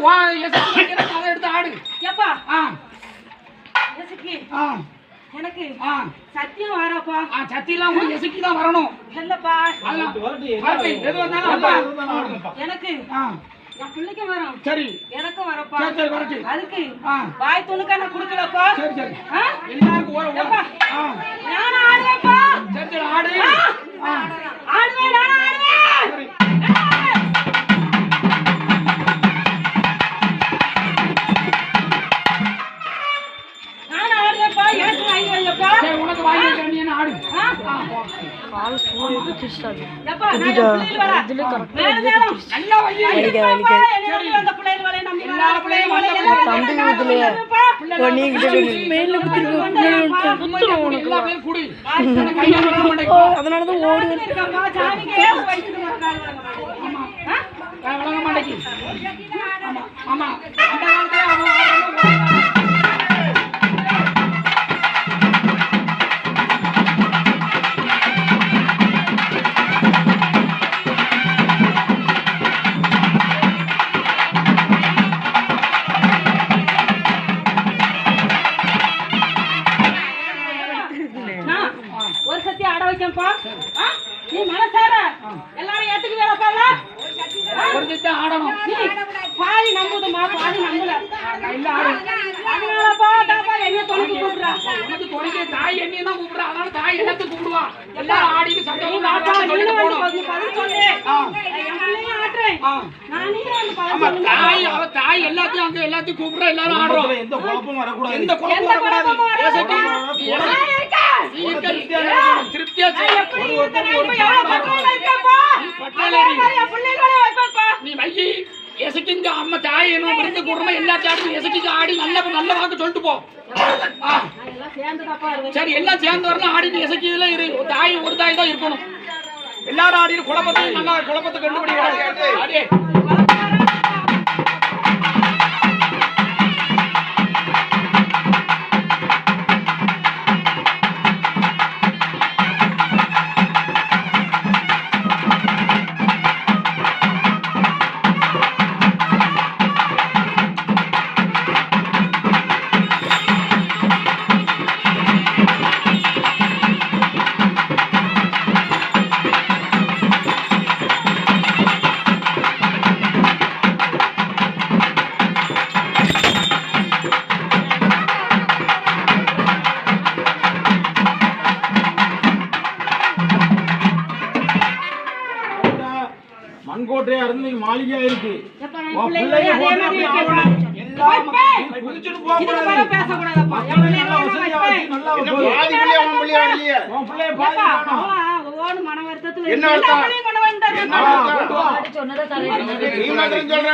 அதை எடுத்து ஆடு. எப்பா ஆ. எசுக்கி ஆ. எனக்கு ஆ. சத்தியம் வரப்பா. ஆ சத்தியெல்லாம் உங்க எசக்கி தான் வரணும். இல்லப்பா. எது வந்தாலும் எனக்கு என் பிள்ளைக்கு வரும். சரி. எனக்கும் வரப்பா. சரி சரி வரட்டும் அதுக்கு ஆ. வாய் துணுக்கா நான் கொடுக்கலப்பா. சரி சரி. ஆ? எல்லாருக்கும் நானும் கால் வாங்க மாட்டேங்குது. ஆ? கை விளங்க மாட்டேங்குது. ஆமா. ஆமா. ஆ? நீ மனசார. எல்லாரும் திட்டம் ஆடணும். நீ பாதி நம்புதுமா பாதி நம்பல அதனாலப்பா தாப்பா என்ன தொலைக்கு கூப்பிடுறா. உனக்கு தொலைக்க தாய் எண்ணி தான் கூப்பிடுறா. அதனால தாய் எல்லாத்தையும் கூப்பிடுவா? எல்லாரும் ஆடிட்டு சந்தோஷம் தாத்தா நாட்டாம நீ சொல்லிட்டு வந்து போகணும். பதில் பதில் சொல்லு. ஆ. என் பிள்ளைங்க ஆட்டுறேன். ஆ. நானே வந்து பதில் ஆமா சொல்லுங்க. தாய் அவ தாய் எல்லாத்தையும் அங்க எல்லாத்தையும் கூப்பிடுறா எல்லாரும் ஆடுறோம். எந்த குழப்பமும் வரக்கூடாது. எந்த குழப்பமும் வரக்கூடாது. நீ வையி எசக்கிங்க அம்மா தாய் என்ன விருந்து கூடுறோம் எல்லாத்தையும் ஆடி எசக்கிக்கு ஆடி நல்ல நல்ல வாக்கு சொல்லிட்டு போ. எல்லாம் சரி சேர்ந்து வரலாம் ஆடிட்டு எசக்கி இதுல இரு. ஒரு தாய் ஒரு தாய் தான் இருக்கணும். எல்லாரும் ஆடி குழப்பத்தையும் நல்லா குழப்பத்தை கண்டுபிடிக்கிறாங்க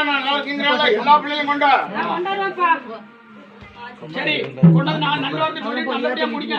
நான் நல்லா இருக்கீங்களா எல்லா பிள்ளையும் கொண்டா நான் கொண்டாடுவேன்ப்பா. சரி கொண்டாந்து நான் நல்ல வாக்கு சொல்லி நல்லபடியா முடிங்க.